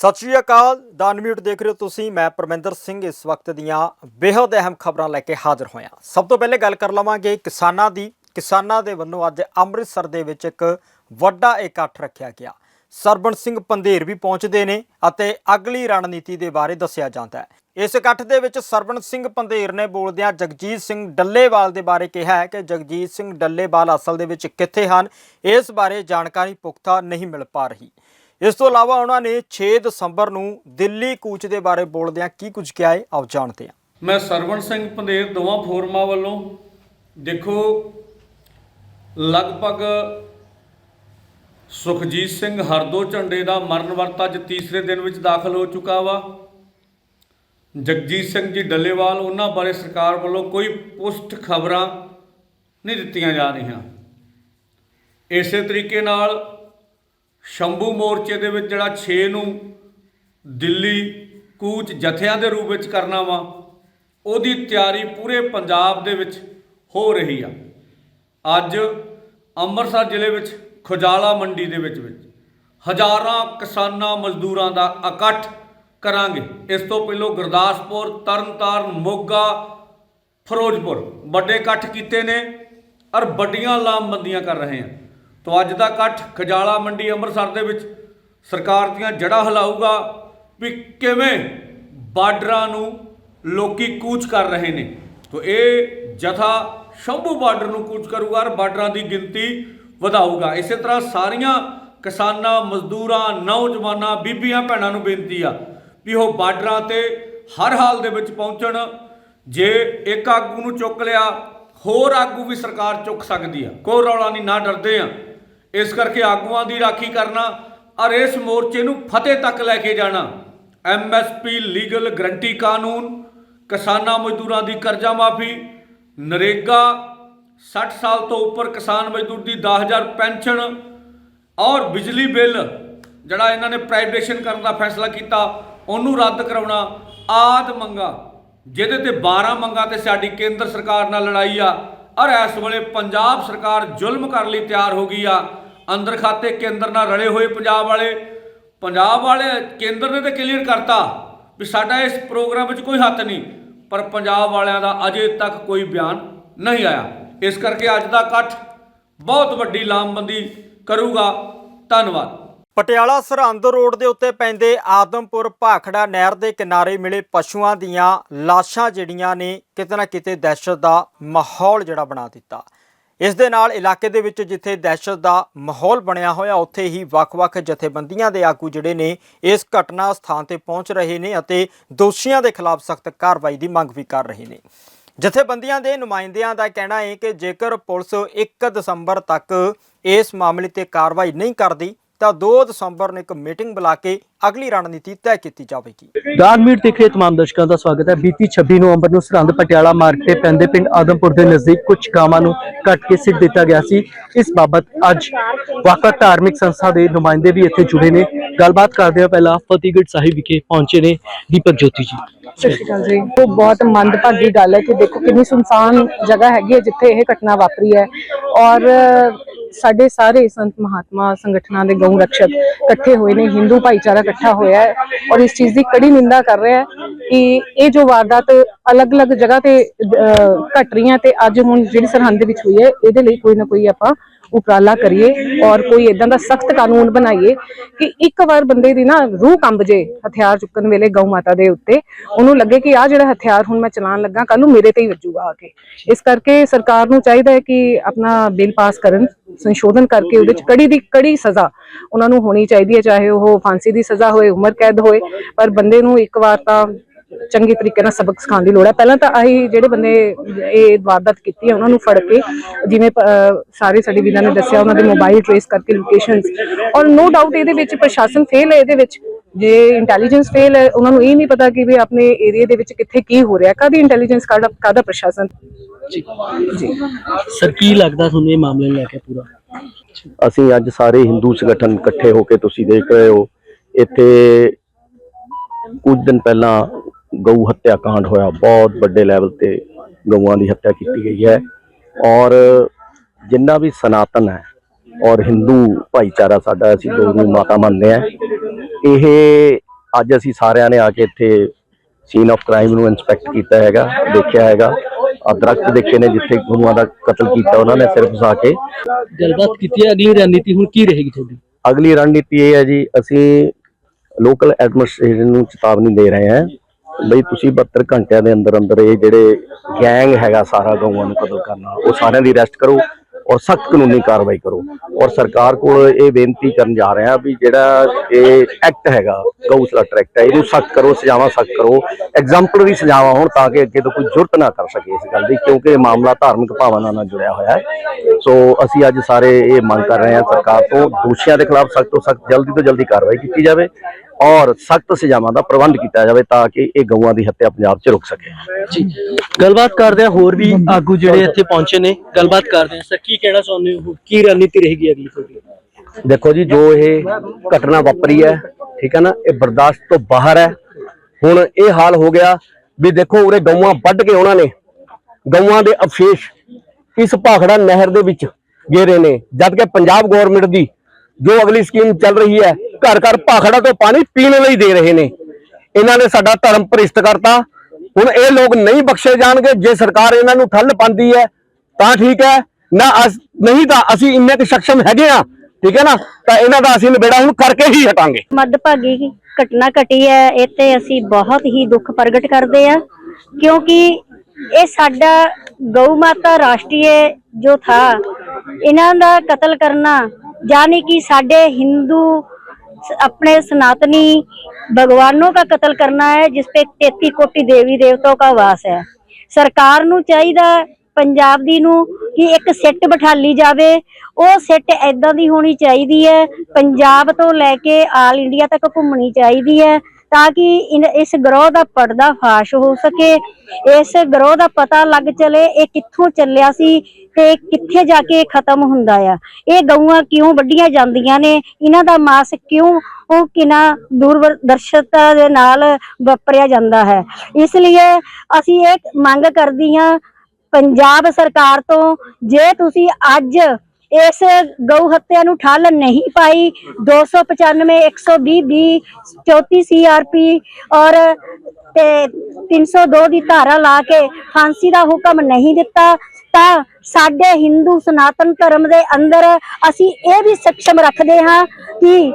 ਸਤਿ ਸ਼੍ਰੀ ਅਕਾਲ, ਦਾ ਅਨਮਿਊਟ ਦੇਖ ਰਹੇ ਹੋ ਤੁਸੀਂ, ਮੈਂ ਪਰਮਿੰਦਰ ਸਿੰਘ ਇਸ ਵਕਤ ਦੀਆਂ ਬੇਹੱਦ ਅਹਿਮ ਖਬਰਾਂ ਲੈ ਕੇ ਹਾਜ਼ਰ ਹੋਇਆ। ਸਭ ਤੋਂ ਪਹਿਲੇ ਗੱਲ ਕਰ ਲਵਾਂਗੇ ਕਿਸਾਨਾਂ ਦੀ। ਕਿਸਾਨਾਂ ਦੇ ਵੱਲੋਂ ਅੱਜ ਅੰਮ੍ਰਿਤਸਰ ਦੇ ਵਿੱਚ ਇੱਕ ਵੱਡਾ ਇਕੱਠ ਰੱਖਿਆ ਗਿਆ। ਸਰਬਣ ਸਿੰਘ ਪੰਧੇਰ ਵੀ ਪਹੁੰਚਦੇ ਨੇ ਅਤੇ ਅਗਲੀ ਰਣਨੀਤੀ ਦੇ ਬਾਰੇ ਦੱਸਿਆ ਜਾਂਦਾ ਹੈ। ਇਸ ਇਕੱਠ ਦੇ ਵਿੱਚ ਸਰਬਣ ਸਿੰਘ ਪੰਧੇਰ ਨੇ ਬੋਲਦਿਆਂ ਜਗਜੀਤ ਸਿੰਘ ਡੱਲੇਵਾਲ ਦੇ ਬਾਰੇ ਕਿਹਾ ਹੈ ਕਿ ਜਗਜੀਤ ਸਿੰਘ ਡੱਲੇਵਾਲ ਅਸਲ ਦੇ ਵਿੱਚ ਕਿੱਥੇ ਹਨ, ਇਸ ਬਾਰੇ ਜਾਣਕਾਰੀ ਪੁਖਤਾ ਨਹੀਂ ਮਿਲ ਪਾ ਰਹੀ। ਇਸ ਤੋਂ ਇਲਾਵਾ ਉਹਨਾਂ ਨੇ 6 ਦਸੰਬਰ ਨੂੰ ਦਿੱਲੀ ਕੂਚ ਦੇ ਬਾਰੇ ਬੋਲਦਿਆਂ ਕੀ ਕੁਝ ਕਿਹਾ ਹੈ, ਆਓ ਜਾਣਦੇ ਹਾਂ। ਮੈਂ ਸਰਵਣ ਸਿੰਘ ਪੰਧੇਰ ਦੋਵਾਂ ਫੋਰਮਾਂ ਵੱਲੋਂ ਦੇਖੋ, ਲਗਭਗ ਸੁਖਜੀਤ ਸਿੰਘ ਹਰਦੋ ਝੰਡੇ ਦਾ ਮਰਨ ਵਰਤ ਅੱਜ ਤੀਸਰੇ ਦਿਨ ਵਿੱਚ ਦਾਖਲ ਹੋ ਚੁੱਕਾ ਵਾ। ਜਗਜੀਤ ਸਿੰਘ ਜੀ ਡੱਲੇਵਾਲ, ਉਹਨਾਂ ਬਾਰੇ ਸਰਕਾਰ ਵੱਲੋਂ ਕੋਈ ਪੁਸ਼ਟ ਖਬਰਾਂ ਨਹੀਂ ਦਿੱਤੀਆਂ ਜਾ ਰਹੀਆਂ। ਇਸੇ ਤਰੀਕੇ ਨਾਲ ਸ਼ੰਭੂ ਮੋਰਚੇ ਦੇ ਵਿੱਚ ਜਿਹੜਾ 6 ਨੂੰ ਦਿੱਲੀ ਕੂਚ ਜਥਿਆਂ ਦੇ ਰੂਪ ਵਿੱਚ ਕਰਨਾ ਵਾ, ਉਹਦੀ ਤਿਆਰੀ ਪੂਰੇ ਪੰਜਾਬ ਦੇ ਵਿੱਚ ਹੋ ਰਹੀ ਆ। ਅੱਜ ਅੰਮ੍ਰਿਤਸਰ ਜ਼ਿਲ੍ਹੇ ਵਿੱਚ, ਖੁਜਾਲਾ ਮੰਡੀ ਦੇ ਵਿੱਚ ਵਿੱਚ ਹਜ਼ਾਰਾਂ ਕਿਸਾਨਾਂ ਮਜ਼ਦੂਰਾਂ ਦਾ ਇਕੱਠ ਕਰਾਂਗੇ। ਇਸ ਤੋਂ ਪਹਿਲਾਂ ਗੁਰਦਾਸਪੁਰ, ਤਰਨਤਾਰਨ, ਮੋਗਾ, ਫਿਰੋਜ਼ਪੁਰ ਵੱਡੇ ਇਕੱਠ ਕੀਤੇ ਨੇ ਔਰ ਵੱਡੀਆਂ ਲਾਮਬੰਦੀਆਂ ਕਰ ਰਹੇ ਆ। ਤੋਂ ਅੱਜ ਦਾ ਇਕੱਠ ਖਜਾਲਾ ਮੰਡੀ ਅੰਮ੍ਰਿਤਸਰ ਦੇ ਵਿੱਚ ਸਰਕਾਰ ਦੀਆਂ ਜੜ੍ਹਾਂ ਹਿਲਾਊਗਾ ਵੀ ਕਿਵੇਂ ਬਾਰਡਰਾਂ ਨੂੰ ਲੋਕੀ ਕੂਚ ਕਰ ਰਹੇ ਨੇ। ਤੋਂ ਇਹ ਜਥਾ ਸ਼ੰਭੂ ਬਾਰਡਰ ਨੂੰ ਕੂਚ ਕਰੂਗਾ ਔਰ ਬਾਰਡਰਾਂ ਦੀ ਗਿਣਤੀ ਵਧਾਊਗਾ। ਇਸੇ ਤਰ੍ਹਾਂ ਸਾਰੀਆਂ ਕਿਸਾਨਾਂ, ਮਜ਼ਦੂਰਾਂ, ਨੌਜਵਾਨਾਂ, ਬੀਬੀਆਂ, ਭੈਣਾਂ ਨੂੰ ਬੇਨਤੀ ਆ ਵੀ ਉਹ ਬਾਰਡਰਾਂ ਤੇ ਹਰ ਹਾਲ ਦੇ ਵਿੱਚ ਪਹੁੰਚਣ। ਜੇ ਇੱਕ ਆਗੂ ਨੂੰ ਚੁੱਕ ਲਿਆ, ਹੋਰ ਆਗੂ ਵੀ ਸਰਕਾਰ ਚੁੱਕ ਸਕਦੀ ਆ। ਕੋਈ ਰੌਲਾ ਨਹੀਂ, ਨਾ ਡਰਦੇ ਆ। ਇਸ ਕਰਕੇ ਆਗੂਆਂ ਦੀ ਰਾਖੀ ਕਰਨਾ ਔਰ ਇਸ ਮੋਰਚੇ ਨੂੰ ਫਤਿਹ ਤੱਕ ਲੈ ਕੇ ਜਾਣਾ। ਐਮਐਸਪੀ ਲੀਗਲ ਗਰੰਟੀ ਕਾਨੂੰਨ, ਕਿਸਾਨਾਂ ਮਜ਼ਦੂਰਾਂ ਦੀ ਕਰਜ਼ਾ ਮਾਫੀ, ਨਰੇਗਾ 60 ਸਾਲ ਤੋਂ ਉੱਪਰ ਕਿਸਾਨ ਮਜ਼ਦੂਰ ਦੀ 10000 ਪੈਨਸ਼ਨ ਔਰ ਬਿਜਲੀ ਬਿੱਲ, ਜਿਹੜਾ ਇਹਨਾਂ ਨੇ ਪ੍ਰਾਈਵੇਟੇਸ਼ਨ ਕਰਨ ਦਾ ਫੈਸਲਾ ਕੀਤਾ, ਉਹਨੂੰ ਰੱਦ ਕਰਾਉਣਾ, ਆਦ ਮੰਗਾ, ਜਿਹਦੇ ਤੇ 12 ਮੰਗਾ ਤੇ ਸਾਡੀ ਕੇਂਦਰ ਸਰਕਾਰ ਨਾਲ ਲੜਾਈ ਆ, ਔਰ ਇਸ ਵੇਲੇ ਪੰਜਾਬ ਸਰਕਾਰ ਜ਼ੁਲਮ ਕਰਨ ਲਈ ਤਿਆਰ ਹੋ ਗਈ ਆ। ਅੰਦਰ ਖਾਤੇ ਕੇਂਦਰ ਨਾਲ ਰਲੇ ਹੋਏ ਪੰਜਾਬ ਵਾਲੇ ਪੰਜਾਬ ਵਾਲੇ ਕੇਂਦਰ ਨੇ ਤਾਂ ਕਲੀਅਰ ਕਰਤਾ ਵੀ ਸਾਡਾ ਇਸ ਪ੍ਰੋਗਰਾਮ ਵਿੱਚ ਕੋਈ ਹੱਥ ਨਹੀਂ, ਪਰ ਪੰਜਾਬ ਵਾਲਿਆਂ ਦਾ ਅਜੇ ਤੱਕ ਕੋਈ ਬਿਆਨ ਨਹੀਂ ਆਇਆ। ਇਸ ਕਰਕੇ ਅੱਜ ਦਾ ਇਕੱਠ ਬਹੁਤ ਵੱਡੀ ਲਾਮਬੰਦੀ ਕਰੂਗਾ। ਧੰਨਵਾਦ। ਪਟਿਆਲਾ ਸਰਹੰਦ ਰੋਡ ਦੇ ਉੱਤੇ ਪੈਂਦੇ ਆਦਮਪੁਰ ਭਾਖੜਾ ਨਹਿਰ ਦੇ ਕਿਨਾਰੇ ਮਿਲੇ ਪਸ਼ੂਆਂ ਦੀਆਂ ਲਾਸ਼ਾਂ ਜਿਹੜੀਆਂ ਨੇ ਕਿਤੇ ਨਾ ਕਿਤੇ ਦਹਿਸ਼ਤ ਦਾ ਮਾਹੌਲ ਜਿਹੜਾ ਬਣਾ ਦਿੱਤਾ। ਇਸ ਦੇ ਨਾਲ ਇਲਾਕੇ ਦੇ ਵਿੱਚ ਜਿੱਥੇ ਦਹਿਸ਼ਤ ਦਾ ਮਾਹੌਲ ਬਣਿਆ ਹੋਇਆ, ਉੱਥੇ ਹੀ ਵੱਖ-ਵੱਖ ਜਥੇਬੰਦੀਆਂ ਦੇ ਆਗੂ ਜਿਹੜੇ ਨੇ ਇਸ ਘਟਨਾ ਸਥਾਨ ਤੇ ਪਹੁੰਚ ਰਹੇ ਨੇ ਅਤੇ ਦੋਸ਼ੀਆਂ ਦੇ ਖਿਲਾਫ ਸਖਤ ਕਾਰਵਾਈ ਦੀ ਮੰਗ ਵੀ ਕਰ ਰਹੇ ਨੇ। ਜਥੇਬੰਦੀਆਂ ਦੇ ਨੁਮਾਇੰਦਿਆਂ ਦਾ ਕਹਿਣਾ ਹੈ ਕਿ ਜੇਕਰ ਪੁਲਿਸ 1 ਦਸੰਬਰ ਤੱਕ ਇਸ ਮਾਮਲੇ ਤੇ ਕਾਰਵਾਈ ਨਹੀਂ ਕਰਦੀ ਤਾਂ 2 ਦਸੰਬਰ ਨੂੰ ਇੱਕ ਮੀਟਿੰਗ ਬੁਲਾ ਕੇ ਅਗਲੀ ਰਣਨੀਤੀ ਤੈਅ ਕੀਤੀ ਜਾਵੇਗੀ। ਦਾਨ ਮੀਟ ਦੇਖ ਰਹੇ ਤਮਾਮ ਦਰਸ਼ਕਾਂ ਦਾ ਸਵਾਗਤ ਹੈ। ਬੀਤੀ 26 ਨਵੰਬਰ ਨੂੰ ਸਰਹੰਦ ਪਟਿਆਲਾ ਮਾਰਗ ਤੇ ਪੈਂਦੇ ਪਿੰਡ ਆਦਮਪੁਰ ਦੇ ਨਜ਼ਦੀਕ ਕੁਝ ਗਾਵਾਂ ਨੂੰ ਕੱਟ ਕੇ ਸਿੱਟ ਦਿੱਤਾ ਗਿਆ ਸੀ। ਇਸ ਬਾਬਤ ਅੱਜ ਵਾਕਾ ਧਾਰਮਿਕ ਸੰਸਥਾ ਦੇ ਨੁਮਾਇੰਦੇ ਵੀ ਇੱਥੇ ਜੁੜੇ ਨੇ। ਗੱਲਬਾਤ ਕਰਦੇ ਹਾਂ ਪਹਿਲਾਂ ਫਤਿਹਗੜ੍ਹ ਸਾਹਿਬ ਵਿਖੇ ਪਹੁੰਚੇ ਨੇ ਦੀਪਕ ਜੋਤੀ ਜੀ। ਸਤਿ ਸ਼੍ਰੀ ਅਕਾਲ ਜੀ। ਉਹ ਬਹੁਤ ਮੰਦਭਾਗੀ ਗੱਲ ਹੈ ਕਿ ਦੇਖੋ ਕਿੰਨੀ ਸੁਨਸਾਨ ਜਗ੍ਹਾ ਹੈਗੀ ਹੈ ਜਿੱਥੇ ਇਹ ਘਟਨਾ ਵਾਪਰੀ ਹੈ। ਔਰ ਸਾਡੇ ਸਾਰੇ ਸੰਤ ਮਹਾਤਮਾ ਸੰਗਠਨਾਂ ਦੇ ਗਊ ਰਕਸ਼ਕ ਇਕੱਠੇ ਹੋਏ ਨੇ ਹਿੰਦੂ ਭਾਈਚਾਰਾ ਇਕੱਠਾ ਹੋਇਆ ਹੈ ਔਰ ਇਸ ਚੀਜ਼ ਦੀ ਕੜੀ ਨਿੰਦਾ ਕਰ ਰਿਹਾ ਹੈ ਕਿ ਇਹ ਜੋ ਵਾਰਦਾਤ ਅਲੱਗ-ਅਲੱਗ ਜਗ੍ਹਾ ਤੇ ਅਹ, ਘਟ ਰਹੀਆਂ ਤੇ ਅੱਜ ਹੁਣ ਜਿਹੜੀ ਸਰਹੰਦ ਦੇ ਵਿੱਚ ਹੋਈ ਹੈ ਇਹਦੇ ਲਈ ਕੋਈ ਨਾ ਕੋਈ ਆਪਾਂ ਉਪਰਾਲਾ ਕਰੀਏ ਔਰ ਕੋਈ ਇਦਾਂ ਦਾ ਸਖਤ ਕਾਨੂੰਨ ਬਣਾਈਏ ਕਿ ਇੱਕ ਵਾਰ ਬੰਦੇ ਦੀ ਨਾ ਰੂਹ ਕੰਬ ਜੇ ਹਥਿਆਰ ਚੁੱਕਣ ਵੇਲੇ ਗਊ ਮਾਤਾ ਦੇ ਉੱਤੇ ਉਹਨੂੰ ਲੱਗੇ ਕਿ ਆ ਜਿਹੜਾ ਹਥਿਆਰ ਹੁਣ ਮੈਂ ਚਲਾਉਣ ਲੱਗਾ ਕੱਲ ਨੂੰ ਮੇਰੇ ਤੇ ਹੀ ਵੱਜੂਗਾ ਆ ਕੇ। ਇਸ ਕਰਕੇ ਸਰਕਾਰ ਨੂੰ ਚਾਹੀਦਾ ਹੈ ਕਿ ਆਪਣਾ ਬਿੱਲ ਪਾਸ ਕਰਨ। ਸੰਸ਼ੋਧਨ ਕਰਕੇ ਉਹਦੇ ਚ ਕੜੀ ਦੀ ਕੜੀ ਸਜ਼ਾ ਉਹਨਾਂ ਨੂੰ ਹੋਣੀ ਚਾਹੀਦੀ ਹੈ, ਚਾਹੇ ਉਹ ਫਾਂਸੀ ਦੀ ਸਜ਼ਾ ਹੋਏ, ਉਮਰ ਕੈਦ ਹੋਏ, ਪਰ ਬੰਦੇ ਨੂੰ ਇੱਕ ਵਾਰ ਤਾਂ ਚੰਗੀ ਤਰੀਕੇ ਨਾਲ ਸਬਕ ਸਿਖਾਉਣ ਦੀ ਲੋੜ ਹੈ। ਪਹਿਲਾਂ ਤਾਂ ਆਹੀ ਜਿਹੜੇ ਬੰਦੇ ਇਹ ਵਾਰਦਾਤ ਕੀਤੀ ਹੈ, ਉਹਨਾਂ ਨੂੰ ਫੜ ਕੇ ਜਿਵੇਂ ਸਾਰੇ ਸਾਡੇ ਵੀਰਾਂ ਨੇ ਦੱਸਿਆ, ਉਹਨਾਂ ਦੇ ਮੋਬਾਈਲ ਟ੍ਰੇਸ ਕਰਕੇ ਲੋਕੇਸ਼ਨਸ ਔਰ ਨੋ ਡਾਊਟ ਇਹਦੇ ਵਿੱਚ ਪ੍ਰਸ਼ਾਸਨ ਫੇਲ ਹੈ, ਇਹਦੇ ਵਿੱਚ ਜੇ ਇੰਟੈਲੀਜੈਂਸ ਫੇਲ ਹੈ, ਉਹਨਾਂ ਨੂੰ ਇਹ ਨਹੀਂ ਪਤਾ ਕਿ ਵੀ ਆਪਣੇ ਏਰੀਆ ਦੇ ਵਿੱਚ ਕਿੱਥੇ ਕੀ ਹੋ ਰਿਹਾ ਕਾਦੀ ਇੰਟੈਲੀਜੈਂਸ ਕਾਦਾ ਕਾਦਾ ਪ੍ਰਸ਼ਾਸਨ? ਜੀ। ਸਰ ਕੀ ਲੱਗਦਾ ਤੁਹਾਨੂੰ ਇਹ ਮਾਮਲੇ ਨੂੰ ਲੈ ਕੇ ਪੂਰਾ? ਅਸੀਂ ਅੱਜ ਸਾਰੇ ਹਿੰਦੂ ਸੰਗਠਨ ਇਕੱਠੇ ਹੋ ਕੇ ਤੁਸੀਂ ਦੇਖ ਰਹੇ ਹੋ। ਇੱਥੇ ਕੁਝ ਦਿਨ ਪਹਿਲਾਂ ਗਊ ਹੱਤਿਆ ਕਾਂਡ ਹੋਇਆ। ਬਹੁਤ ਵੱਡੇ ਲੈਵਲ ਤੇ ਗਊਆਂ ਦੀ ਹੱਤਿਆ ਕੀਤੀ ਗਈ ਹੈ। ਔਰ ਜਿੰਨਾ ਵੀ ਸਨਾਤਨ ਹੈ ਔਰ ਹਿੰਦੂ ਭਾਈਚਾਰਾ ਸਾਡਾ ਅਸੀਂ ਲੋਕ ਨੂੰ ਮਾਤਾ ਮੰਨਦੇ ਆ ਇਹ ਅੱਜ ਅਸੀਂ ਸਾਰਿਆਂ ਨੇ ਆ ਕੇ ਇੱਥੇ ਸੀਨ ਆਫ ਕ੍ਰਾਈਮ ਨੂੰ ਇਨਸਪੈਕਟ ਕੀਤਾ ਹੈਗਾ ਦੇਖਿਆ ਹੈਗਾ। ਆ ਦਰਖਤ ਦੇਖੇ ਨੇ ਜਿੱਥੇ ਗਊਆਂ ਦਾ ਕਤਲ ਕੀਤਾ ਉਹਨਾਂ ਨੇ ਸਿਰਫ ਫਸਾ ਕੇ। ਗੱਲਬਾਤ ਕੀਤੀ ਹੈ ਅਗਲੀ ਰਣਨੀਤੀ ਹੁਣ ਕੀ ਰਹੇਗੀ ਤੁਹਾਡੀ? ਅਗਲੀ ਰਣਨੀਤੀ ਇਹ ਹੈ ਜੀ ਅਸੀਂ ਲੋਕਲ ਐਡਮਿਨਿਸਟ੍ਰੇਸ਼ਨ ਨੂੰ ਚੇਤਾਵਨੀ ਦੇ ਰਹੇ ਹਾਂ ਬਈ ਤੁਸੀਂ 72 ਘੰਟਿਆਂ ਦੇ ਅੰਦਰ ਅੰਦਰ ਇਹ ਜਿਹੜੇ ਗੈਂਗ ਹੈਗਾ ਸਾਰਾ ਗਊਆਂ ਨੂੰ ਕਤਲ ਕਰਨਾ ਉਹ ਸਾਰਿਆਂ ਦੀ ਅਰੈਸਟ ਕਰੋ। ਔਰ ਸਖਤ ਕਾਨੂੰਨੀ ਕਾਰਵਾਈ ਕਰੋ। ਔਰ ਸਰਕਾਰ ਕੋਲ ਇਹ ਬੇਨਤੀ ਕਰਨ ਜਾ ਰਹੇ ਹਾਂ ਵੀ ਜਿਹੜਾ ਇਹ ਐਕਟ ਹੈਗਾ, ਗਊ ਸਲਾਟਰ ਐਕਟ ਹੈ, ਇਹਨੂੰ ਸਖਤ ਕਰੋ, ਸਜ਼ਾਵਾਂ ਸਖਤ ਕਰੋ। ਐਗਜ਼ਾਮਪਲਰੀ ਸਜ਼ਾਵਾਂ ਹੋਣ ਤਾਂ ਕਿ ਅੱਗੇ ਤੋਂ ਕੋਈ ਜੁਰਤ ਨਾ ਕਰ ਸਕੇ ਇਸ ਗੱਲ ਦੀ, ਕਿਉਂਕਿ ਇਹ ਮਾਮਲਾ ਧਾਰਮਿਕ ਭਾਵਨਾ ਨਾਲ ਜੁੜਿਆ ਹੋਇਆ ਹੈ। ਸੋ ਅਸੀਂ ਅੱਜ ਸਾਰੇ ਇਹ ਮੰਗ ਕਰ ਰਹੇ ਹਾਂ ਸਰਕਾਰ ਤੋਂ, ਦੋਸ਼ੀਆਂ ਦੇ ਖਿਲਾਫ ਸਖਤ ਤੋਂ ਸਖਤ ਜਲਦੀ ਤੋਂ ਜਲਦੀ ਕਾਰਵਾਈ ਕੀਤੀ ਜਾਵੇ। ਔਰ ਸਖਤ ਸਜ਼ਾਵਾਂ ਦਾ ਪ੍ਰਬੰਧ ਕੀਤਾ ਜਾਵੇ ਤਾਂ ਕਿ ਇਹ ਗਊਆਂ ਦੀ ਹੱਤਿਆ ਪੰਜਾਬ 'ਚ ਰੁਕ ਸਕੇ। ਜੀ। ਗੱਲਬਾਤ ਕਰਦੇ ਹਾਂ ਹੋਰ ਵੀ ਆਗੂ ਜਿਹੜੇ ਇੱਥੇ ਪਹੁੰਚੇ ਨੇ। ਗੱਲਬਾਤ ਕਰਦੇ ਹਾਂ। ਸਰ ਕੀ ਕਹਿਣਾ ਚਾਹੁੰਦੇ ਹੋ? ਕੀ ਰਣਨੀਤੀ ਰਹੇਗੀ ਅਗਲੀ ਤੁਹਾਡੀ? ਦੇਖੋ ਜੀ ਜੋ ਇਹ ਘਟਨਾ ਵਾਪਰੀ ਹੈ ਠੀਕ ਹੈ ਨਾ ਇਹ ਬਰਦਾਸ਼ਤ ਤੋਂ ਬਾਹਰ ਹੈ। ਹੁਣ ਇਹ ਹਾਲ ਹੋ ਗਿਆ ਵੀ ਦੇਖੋ ਉਰੇ ਗਊਆਂ ਵੱਢ ਕੇ ਉਹਨਾਂ ਨੇ। ਗਊਆਂ ਦੇ ਅਵਸ਼ੇਸ਼ ਇਸ ਭਾਖੜਾ ਨਹਿਰ ਦੇ ਵਿੱਚ ਗੇਰੇ ਨੇ। ਜਦ ਕਿ ਪੰਜਾਬ ਗਵਰਨਮੈਂਟ ਦੀ ਜੋ ਅਗਲੀ ਸਕੀਮ ਚੱਲ ਰਹੀ ਹੈ, ਘਰ ਘਰ ਭਾਖੜਾ ਤੋਂ ਪਾਣੀ ਪੀਣ ਲਈ ਦੇ ਰਹੇ ਨੇ। ਇਹਨਾਂ ਨੇ ਸਾਡਾ ਧਰਮ ਭ੍ਰਿਸ਼ਟ ਕਰਤਾ। ਹੁਣ ਇਹ ਲੋਕ ਨਹੀਂ ਬਖਸ਼ੇ ਜਾਣਗੇ, ਜੇ ਸਰਕਾਰ ਇਹਨਾਂ ਨੂੰ ਠੱਲ ਪਾਉਂਦੀ ਹੈ, ਤਾਂ ਠੀਕ ਹੈ। ਨਾ ਨਹੀਂ ਤਾਂ ਅਸੀਂ ਇੰਨੇ ਕੁ ਸક્ષਮ ਹੈਗੇ ਆ ਠੀਕ ਹੈ ਨਾ? ਤਾਂ ਇਹਨਾਂ ਦਾ ਅਸੀਂ ਨਿਬੇੜਾ ਹੁਣ ਕਰਕੇ ਹੀ ਹਟਾਂਗੇ। ਮੱਦਭਾਗੀ ਘਟਨਾ ਘਟੀ ਹੈ, ਇਹ ਤੇ ਅਸੀਂ ਬਹੁਤ ਹੀ ਦੁੱਖ ਪ੍ਰਗਟ ਕਰਦੇ ਆ ਕਿਉਂਕਿ ਇਹ ਸਾਡਾ ਗਊ ਮਾਤਾ ਰਾਸ਼ਟਰੀ ਜੋ ਥਾ। ਇਹਨਾਂ ਦਾ ਕਤਲ ਕਰਨਾ ਯਾਨੀ ਕਿ ਸਾਡੇ ਹਿੰਦੂ स- अपने सनातनी भगवानों का कत्ल करना है जिसपे तैती कोटि देवी देवताओं का वास है ਸਰਕਾਰ ਨੂੰ ਚਾਹੀਦਾ ਪੰਜਾਬ ਦੀ ਨੂੰ ਕਿ ਇੱਕ ਸਿੱਟ ਬਿਠਾਲੀ ਜਾਵੇ ਉਹ ਸਿੱਟ ਐਦਾਂ ਦੀ ਹੋਣੀ ਚਾਹੀਦੀ ਹੈ ਪੰਜਾਬ ਤੋਂ ਲੈ ਕੇ ਆਲ ਇੰਡੀਆ ਤੱਕ ਘੁੰਮਣੀ ਚਾਹੀਦੀ ਹੈ ਤਾਂ ਕਿ ਇਸ ਗਰੋਹ ਦਾ ਪਰਦਾ ਫਾਸ਼ ਹੋ ਸਕੇ। ਇਸ ਗਰੋਹ ਦਾ ਪਤਾ ਲੱਗ ਚਲੇ, ਇਹ ਕਿੱਥੋਂ ਚੱਲਿਆ ਸੀ ਤੇ ਕਿੱਥੇ ਜਾ ਕੇ ਖਤਮ ਹੁੰਦਾ ਆ। ਇਹ ਗਊਆਂ ਕਿਉਂ ਵੱਡੀਆਂ ਜਾਂਦੀਆਂ ਨੇ? ਇਹਨਾਂ ਦਾ ਮਾਸ ਕਿਉਂ ਉਹ ਕਿਨਾ ਦੂਰਦਰਸ਼ਤਾ ਦੇ ਨਾਲ ਵਾਪਰਿਆ ਜਾਂਦਾ ਹੈ? ਇਸ ਲਈ ਅਸੀਂ ਇਹ ਮੰਗ ਕਰਦੀ ਕਰਦੀਆਂ ਪੰਜਾਬ ਸਰਕਾਰ ਤੋਂ, ਜੇ ਤੁਸੀਂ ਅੱਜ ਇਸ ਗਊ ਹੱਤਿਆ ਨੂੰ ਠੱਲ ਨਹੀਂ ਪਾਈ। 295 120 ਬੀ 34 ਸੀਆਰਪੀ ਔਰ ਤੇ 302 ਦੀ ਧਾਰਾ ਲਾ ਕੇ ਫਾਂਸੀ ਦਾ ਹੁਕਮ ਨਹੀਂ ਦਿੱਤਾ, ਤਾਂ ਸਾਡੇ ਹਿੰਦੂ ਸਨਾਤਨ ਧਰਮ ਦੇ ਅੰਦਰ ਅਸੀਂ ਇਹ ਵੀ ਸક્ષਮ ਰੱਖਦੇ ਹਾਂ ਕਿ?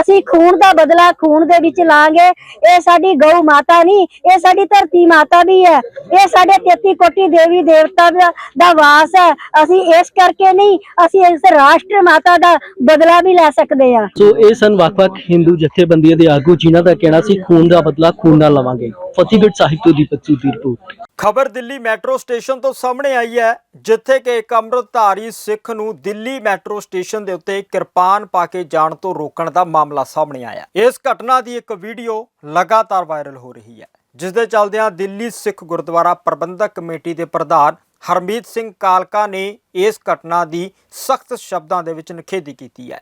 ਅਸੀਂ ਖੂਨ ਦਾ ਬਦਲਾ ਖੂਨ ਦੇ ਵਿੱਚ ਲਾਂਗੇ। ਇਹ ਸਾਡੀ ਗਊ ਮਾਤਾ ਨਹੀਂ ਇਹ ਸਾਡੀ ਧਰਤੀ ਮਾਤਾ ਵੀ ਹੈ। ਇਹ ਸਾਡੇ 33 ਕੋਟੀ ਦੇਵੀ ਦੇਵਤਾ ਦਾ, ਵਾਸ ਹੈ। ਅਸੀਂ ਇਸ ਕਰਕੇ ਨਹੀਂ ਅਸੀਂ ਇਸ ਰਾਸ਼ਟਰ ਮਾਤਾ ਦਾ ਬਦਲਾ ਵੀ ਲੈ ਸਕਦੇ ਹਾਂ। ਸੋ ਇਹ ਸਨ ਵੱਖ-ਵੱਖ ਹਿੰਦੂ ਜਥੇਬੰਦੀਆਂ ਦੇ ਆਗੂ ਜਿਨ੍ਹਾਂ ਦਾ ਕਹਿਣਾ ਸੀ ਖੂਨ ਦਾ ਬਦਲਾ ਖੂਨ ਨਾਲ ਲਵਾਂਗੇ। ਫਤਿਹਗੜ੍ਹ ਸਾਹਿਬ ਤੋਂ ਦੀਪਕ ਸੂਦ ਦੀ ਰਿਪੋਰਟ। ਖਬਰ ਦਿੱਲੀ ਮੈਟਰੋ ਸਟੇਸ਼ਨ ਤੋਂ ਸਾਹਮਣੇ ਆਈ ਹੈ ਜਿੱਥੇ ਕਿ ਇੱਕ ਅੰਮ੍ਰਿਤਧਾਰੀ ਸਿੱਖ ਨੂੰ ਦਿੱਲੀ ਮੈਟਰੋ ਸਟੇਸ਼ਨ ਦੇ ਉੱਤੇ ਕਿਰਪਾਨ ਪਾ ਕੇ ਜਾਣ ਤੋਂ ਰੋਕਣ ਦਾ ਮਾਮਲਾ ਸਾਹਮਣੇ ਆਇਆ ਇਸ ਘਟਨਾ ਦੀ ਇੱਕ ਵੀਡੀਓ ਲਗਾਤਾਰ ਵਾਇਰਲ ਹੋ ਰਹੀ ਹੈ। ਜਿਸ ਦੇ ਚੱਲਦਿਆਂ ਦਿੱਲੀ ਸਿੱਖ ਗੁਰਦੁਆਰਾ ਪ੍ਰਬੰਧਕ ਕਮੇਟੀ ਦੇ ਪ੍ਰਧਾਨ ਹਰਮੀਤ ਸਿੰਘ ਕਾਲਕਾ ਨੇ ਇਸ ਘਟਨਾ ਦੀ ਸਖਤ ਸ਼ਬਦਾਂ ਦੇ ਵਿੱਚ ਨਿਖੇਧੀ ਕੀਤੀ ਹੈ।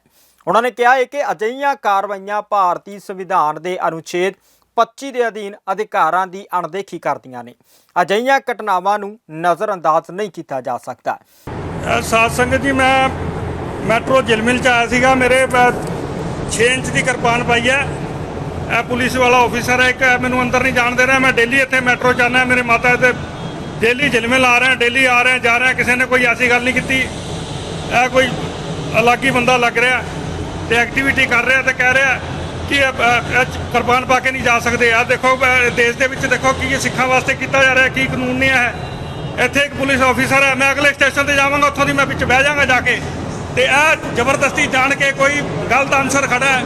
ਉਹਨਾਂ ਨੇ ਕਿਹਾ ਹੈ ਕਿ ਅਜਿਹੀਆਂ ਕਾਰਵਾਈਆਂ ਭਾਰਤੀ ਸੰਵਿਧਾਨ ਦੇ ਅਨੁਛੇਦ 25 ਦੇ ਅਧੀਨ ਅਧਿਕਾਰਾਂ ਦੀ ਅਣਦੇਖੀ ਕਰਦੀਆਂ ਨੇ। ਅਜਿਹੀਆਂ ਘਟਨਾਵਾਂ ਨੂੰ ਨਜ਼ਰਅੰਦਾਜ਼ ਨਹੀਂ ਕੀਤਾ ਜਾ ਸਕਦਾ। ਅ, ਸਾਧ ਸੰਗਤ ਜੀ ਮੈਂ ਮੈਟਰੋ ਜਿਲਮਿਲ ਚ ਆਇਆ ਸੀਗਾ। ਮੇਰੇ 6 ਇੰਚ ਦੀ ਕਿਰਪਾਨ ਪਾਈ ਹੈ। ਇਹ ਪੁਲਿਸ ਵਾਲਾ ਆਫੀਸਰ ਹੈ ਇੱਕ ਮੈਨੂੰ ਅੰਦਰ ਨਹੀਂ ਜਾਣ ਦੇ ਰਿਹਾ। ਮੈਂ ਡੇਲੀ ਇੱਥੇ ਮੈਟਰੋ ਚ ਆਉਂਦਾ ਮੇਰੇ ਮਾਤਾ ਤੇ ਡੇਲੀ ਜਿਲਮਿਲ ਆ ਰਹੇ ਡੇਲੀ ਆ ਰਹੇ ਜਾ ਰਹੇ ਕਿਸੇ ਨੇ ਕੋਈ ਐਸੀ ਗੱਲ ਨਹੀਂ ਕੀਤੀ। ਇਹ ਕੋਈ ਅਲੱਗ ਹੀ ਬੰਦਾ ਲੱਗ ਰਿਹਾ ਤੇ ਐਕਟੀਵਿਟੀ ਕਰ ਰਿਹਾ ਤੇ ਕਹਿ ਰਿਹਾ ਕਿ ਇਹ, ਕਿਰਪਾਨ ਪਾ ਕੇ ਨਹੀਂ ਜਾ ਸਕਦੇ। ਆ ਦੇਖੋ ਦੇਸ਼ ਦੇ ਵਿੱਚ ਦੇਖੋ ਕੀ ਇਹ ਸਿੱਖਾਂ ਵਾਸਤੇ ਕੀਤਾ ਜਾ ਰਿਹਾ ਕੀ ਕਾਨੂੰਨ ਨਹੀਂ ਹੈ। ਇੱਥੇ ਇੱਕ ਪੁਲਿਸ ਆਫੀਸਰ ਹੈ ਮੈਂ ਅਗਲੇ ਸਟੇਸ਼ਨ ਤੇ ਜਾਵਾਂਗਾ ਉੱਥੋਂ ਦੀ ਮੈਂ ਵਿੱਚ ਬਹਿ ਜਾਵਾਂਗਾ ਜਾ ਕੇ। ਤੇ ਇਹ ਜ਼ਬਰਦਸਤੀ ਜਾਣ ਕੇ ਕੋਈ ਗਲਤ ਆਨਸਰ ਖੜਾ ਹੈ,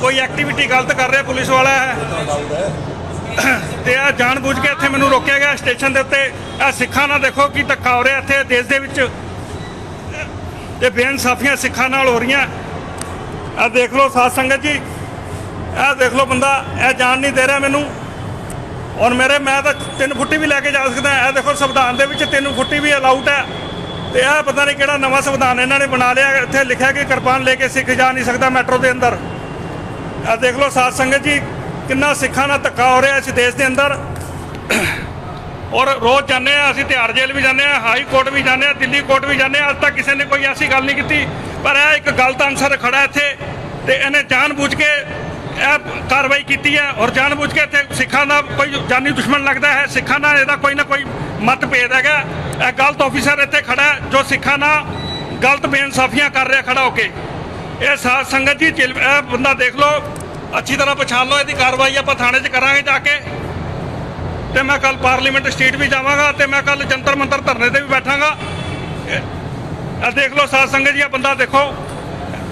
ਕੋਈ ਐਕਟੀਵਿਟੀ ਗਲਤ ਕਰ ਰਿਹਾ ਪੁਲਿਸ ਵਾਲਾ ਹੈ। ਤੇ ਇਹ ਜਾਣ ਬੁੱਝ ਕੇ ਇੱਥੇ ਮੈਨੂੰ ਰੋਕਿਆ ਗਿਆ ਸਟੇਸ਼ਨ ਦੇ ਉੱਤੇ। ਇਹ ਸਿੱਖਾਂ ਨਾਲ ਦੇਖੋ ਕੀ ਧੱਕਾ ਹੋ ਰਿਹਾ ਇੱਥੇ ਦੇਸ਼ ਦੇ ਵਿੱਚ। ਇਹ ਬੇਇਨਸਾਫੀਆਂ ਸਿੱਖਾਂ ਨਾਲ ਹੋ ਰਹੀਆਂ। ਇਹ ਦੇਖ ਲਓ ਸਾਧ ਸੰਗਤ ਜੀ। ਇਹ ਦੇਖ ਲਓ ਬੰਦਾ, ਇਹ ਜਾਣ ਨਹੀਂ ਦੇ ਰਿਹਾ ਮੈਨੂੰ। ਔਰ ਮੇਰੇ, ਮੈਂ ਤਾਂ ਤਿੰਨ ਫੁੱਟੀ ਵੀ ਲੈ ਕੇ ਜਾ ਸਕਦਾ। ਇਹ ਦੇਖੋ ਸੰਵਿਧਾਨ ਦੇ ਵਿੱਚ ਤਿੰਨ ਫੁੱਟੀ ਵੀ ਅਲਾਊਡ ਹੈ। ਤੇ ਇਹ ਪਤਾ ਨਹੀਂ ਕਿਹੜਾ ਨਵਾਂ ਸੰਵਿਧਾਨ ਇਹਨਾਂ ਨੇ ਬਣਾ ਲਿਆ, ਇੱਥੇ ਲਿਖਿਆ ਕਿ ਕਿਰਪਾਨ ਲੈ ਕੇ ਸਿੱਖ ਜਾ ਨਹੀਂ ਸਕਦਾ ਮੈਟਰੋ ਦੇ ਅੰਦਰ। ਇਹ ਦੇਖ ਲਓ ਸਾਧ ਸੰਗਤ ਜੀ, ਕਿੰਨਾ ਸਿੱਖਾਂ ਨਾਲ ਧੱਕਾ ਹੋ ਰਿਹਾ ਇਸ ਦੇਸ਼ ਦੇ ਅੰਦਰ। ਔਰ ਰੋਜ਼ ਜਾਂਦੇ ਆ, ਅਸੀਂ ਤਿਹਾੜ ਜੇਲ੍ਹ ਵੀ ਜਾਂਦੇ ਆ, ਹਾਈ ਕੋਰਟ ਵੀ ਜਾਂਦੇ ਆ, ਦਿੱਲੀ ਕੋਰਟ ਵੀ ਜਾਂਦੇ ਆ, ਅੱਜ ਤੱਕ ਕਿਸੇ ਨੇ ਕੋਈ ਐਸੀ ਗੱਲ ਨਹੀਂ ਕੀਤੀ। ਪਰ ਇਹ ਇੱਕ ਗਲਤ ਆਨਸਰ ਖੜਾ ਇੱਥੇ ਤੇ ਇਹਨੇ ਜਾਣ ਬੁੱਝ ਕੇ ਇਹ ਕਾਰਵਾਈ ਕੀਤੀ ਹੈ ਔਰ ਜਾਣ ਜਾਣਬੁੱਝ ਕੇ ਇੱਥੇ ਸਿੱਖਾਂ ਦਾ ਕੋਈ ਜਾਨੀ ਦੁਸ਼ਮਣ ਲੱਗਦਾ ਹੈ, ਸਿੱਖਾਂ ਨਾਲ ਇਹਦਾ ਕੋਈ ਨਾ ਕੋਈ ਮਤਭੇਦ ਹੈਗਾ। ਇਹ ਗਲਤ ਆਫੀਸਰ ਇੱਥੇ ਖੜਾ ਜੋ ਸਿੱਖਾਂ ਨਾਲ ਗਲਤ ਬੇਇਨਸਾਫੀਆਂ ਕਰ ਰਿਹਾ ਖੜਾ ਹੋ ਕੇ। ਇਹ ਸਾਧ ਸੰਗਤ ਜੀ ਇਹ ਬੰਦਾ ਦੇਖ ਲਓ, ਅੱਛੀ ਤਰ੍ਹਾਂ ਪਛਾਣ ਲਓ, ਇਹਦੀ ਕਾਰਵਾਈ ਆਪਾਂ ਥਾਣੇ 'ਚ ਕਰਾਂਗੇ ਜਾ ਕੇ। ਤੇ ਮੈਂ ਕੱਲ ਪਾਰਲੀਮੈਂਟ ਸਟਰੀਟ ਵੀ ਜਾਵਾਂਗਾ ਤੇ ਮੈਂ ਕੱਲ ਜੰਤਰ ਮੰਤਰ ਧਰਨੇ ਤੇ ਵੀ ਬੈਠਾਂਗਾ। ਇਹ ਦੇਖ ਲਓ ਸਾਧ ਸੰਗਤ ਜੀ ਇਹ ਬੰਦਾ ਦੇਖੋ।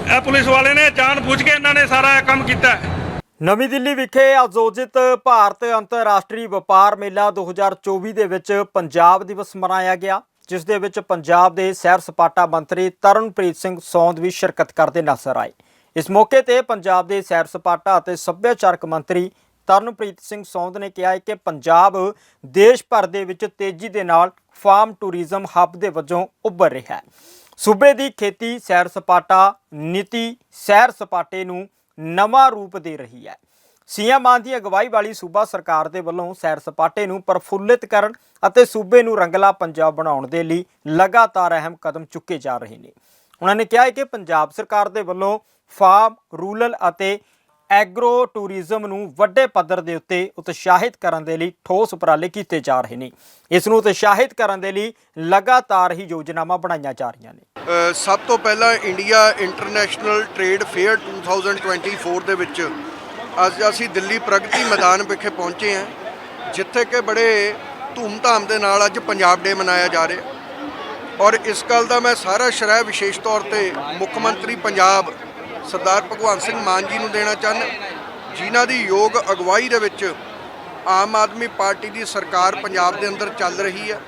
ਇਹ ਪੁਲਿਸ ਵਾਲੇ ਨੇ ਜਾਣ ਬੁੱਝ ਕੇ ਇਹਨਾਂ ਨੇ ਸਾਰਾ ਇਹ ਕੰਮ ਕੀਤਾ ਹੈ। ਨਵੀਂ ਦਿੱਲੀ ਵਿਖੇ ਆਯੋਜਿਤ ਭਾਰਤ ਅੰਤਰਰਾਸ਼ਟਰੀ ਵਪਾਰ ਮੇਲਾ 2024 ਦੇ ਵਿੱਚ ਪੰਜਾਬ ਦਿਵਸ ਮਨਾਇਆ ਗਿਆ, ਜਿਸ ਦੇ ਵਿੱਚ ਪੰਜਾਬ ਦੇ ਸੈਰ ਸਪਾਟਾ ਮੰਤਰੀ ਤਰਨਪ੍ਰੀਤ ਸਿੰਘ ਸੌਂਦ ਵੀ ਸ਼ਿਰਕਤ ਕਰਦੇ ਨਜ਼ਰ ਆਏ। ਇਸ ਮੌਕੇ ਤੇ ਪੰਜਾਬ ਦੇ ਸੈਰ ਸਪਾਟਾ ਅਤੇ ਸੱਭਿਆਚਾਰਕ ਮੰਤਰੀ ਤਰਨਪ੍ਰੀਤ ਸਿੰਘ ਸੌਂਦ ਨੇ ਕਿਹਾ ਕਿ ਪੰਜਾਬ ਦੇਸ਼ ਭਰ ਦੇ ਵਿੱਚ ਤੇਜ਼ੀ ਦੇ ਨਾਲ ਫਾਰਮ ਟੂਰਿਜ਼ਮ ਹੱਬ ਦੇ ਵਜੋਂ ਉੱਭਰ ਰਿਹਾ ਹੈ। ਸੂਬੇ ਦੀ ਖੇਤੀ, ਸੈਰ ਸਪਾਟਾ, ਨੀਤੀ, ਸੈਰ ਸਪਾਟੇ ਨੂੰ ਨਵਾਂ ਰੂਪ ਦੇ ਰਹੀ ਹੈ। ਸੀਐਮ ਮਾਨ ਦੀ ਅਗਵਾਈ ਵਾਲੀ ਸੂਬਾ ਸਰਕਾਰ ਦੇ ਵੱਲੋਂ ਸੈਰ ਸਪਾਟੇ ਨੂੰ ਪ੍ਰਫੁੱਲਿਤ ਕਰਨ ਅਤੇ ਸੂਬੇ ਨੂੰ ਰੰਗਲਾ ਪੰਜਾਬ ਬਣਾਉਣ ਦੇ ਲਈ ਲਗਾਤਾਰ ਅਹਿਮ ਕਦਮ ਚੁੱਕੇ ਜਾ ਰਹੇ ਨੇ। ਉਹਨਾਂ ਨੇ ਕਿਹਾ ਹੈ ਕਿ ਪੰਜਾਬ ਸਰਕਾਰ ਦੇ ਵੱਲੋਂ ਫਾਰਮ ਰੂਰਲ ਅਤੇ ਐਗਰੋ ਟੂਰਿਜ਼ਮ ਨੂੰ ਵੱਡੇ ਪੱਧਰ ਦੇ ਉੱਤੇ ਉਤਸ਼ਾਹਿਤ ਕਰਨ ਦੇ ਲਈ ਠੋਸ ਉਪਰਾਲੇ ਕੀਤੇ ਜਾ ਰਹੇ ਨੇ। ਇਸ ਨੂੰ ਉਤਸ਼ਾਹਿਤ ਕਰਨ ਦੇ ਲਈ ਲਗਾਤਾਰ ਹੀ ਯੋਜਨਾਵਾਂ ਬਣਾਈਆਂ ਜਾ ਰਹੀਆਂ ਨੇ। ਸਭ ਤੋਂ ਪਹਿਲਾਂ ਇੰਡੀਆ ਇੰਟਰਨੈਸ਼ਨਲ ਟ੍ਰੇਡ ਫੇਅਰ 2024 ਦੇ ਵਿੱਚ ਅੱਜ ਅਸੀਂ ਦਿੱਲੀ ਪ੍ਰਗਤੀ ਮੈਦਾਨ ਵਿਖੇ ਪਹੁੰਚੇ ਹਾਂ, ਜਿੱਥੇ ਕਿ ਬੜੇ ਧੂਮਧਾਮ ਦੇ ਨਾਲ ਅੱਜ ਪੰਜਾਬ ਡੇ ਮਨਾਇਆ ਜਾ ਰਿਹਾ। ਔਰ ਇਸ ਗੱਲ ਦਾ ਮੈਂ ਸਾਰਾ ਸ਼ਰਹਿ ਵਿਸ਼ੇਸ਼ ਤੌਰ ਤੇ ਮੁੱਖ ਮੰਤਰੀ ਪੰਜਾਬ ਸਰਦਾਰ ਭਗਵੰਤ ਸਿੰਘ ਮਾਨ ਜੀ ਨੂੰ ਦੇਣਾ ਚਾਹੁੰਦਾ ਜਿਨ੍ਹਾਂ ਦੀ ਯੋਗ ਅਗਵਾਈ ਦੇ ਵਿੱਚ ਆਮ ਆਦਮੀ ਪਾਰਟੀ ਦੀ ਸਰਕਾਰ ਪੰਜਾਬ ਦੇ ਅੰਦਰ ਚੱਲ ਰਹੀ ਹੈ।